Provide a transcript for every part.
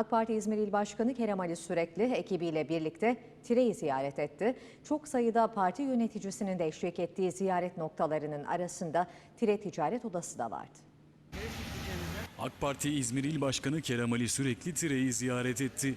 AK Parti İzmir İl Başkanı Kerem Ali Sürekli ekibiyle birlikte Tire'yi ziyaret etti. Çok sayıda parti yöneticisinin de eşlik ettiği ziyaret noktalarının arasında Tire Ticaret Odası da vardı. AK Parti İzmir İl Başkanı Kerem Ali sürekli Tire'yi ziyaret etti.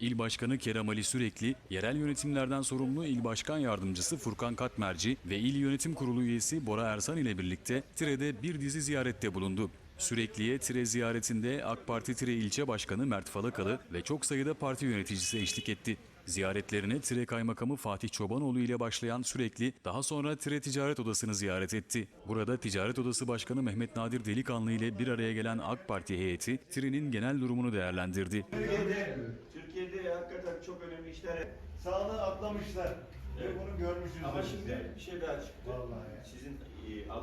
İl Başkanı Kerem Ali Sürekli, yerel yönetimlerden sorumlu İl Başkan Yardımcısı Furkan Katmerci ve İl Yönetim Kurulu üyesi Bora Ersan ile birlikte Tire'de bir dizi ziyarette bulundu. Sürekliye Tire ziyaretinde AK Parti Tire İlçe Başkanı Mert Falakalı ve çok sayıda parti yöneticisi eşlik etti. Ziyaretlerine Tire Kaymakamı Fatih Çobanoğlu ile başlayan Sürekli daha sonra Tire Ticaret Odası'nı ziyaret etti. Burada Ticaret Odası Başkanı Mehmet Nadir Delikanlı ile bir araya gelen AK Parti heyeti Tire'nin genel durumunu değerlendirdi. Türkiye'de, Türkiye'de hakikaten çok önemli işler. Sağlığı atlamışlar. Ve bunu görmüşüz. Ama şimdi bir şey daha çıktı. Vallahi. Sizin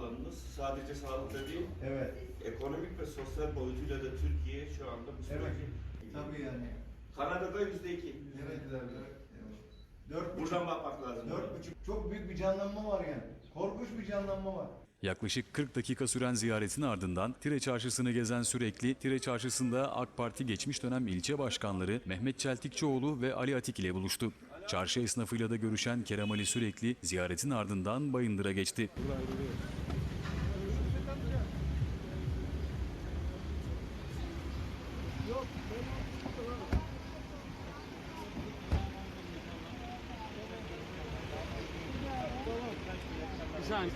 alanınız sadece sağlıkta değil, Evet. ekonomik ve sosyal boyutuyla da Türkiye şu anda bu Evet. süreci. Tabii yani. Kanada'da yüzde iki. Evet. evet. Dört buçuk. Buradan bakmak lazım. Dört buçuk. Çok büyük bir canlanma var yani. Korkunç bir canlanma var. Yaklaşık 40 dakika süren ziyaretin ardından Tire Çarşısı'nı gezen Sürekli, Tire Çarşısı'nda AK Parti geçmiş dönem ilçe başkanları Mehmet Çeltikçioğlu ve Ali Atik ile buluştu. Çarşı esnafıyla da görüşen Kerem Ali Sürekli ziyaretin ardından Bayındır'a geçti. Bir saniye.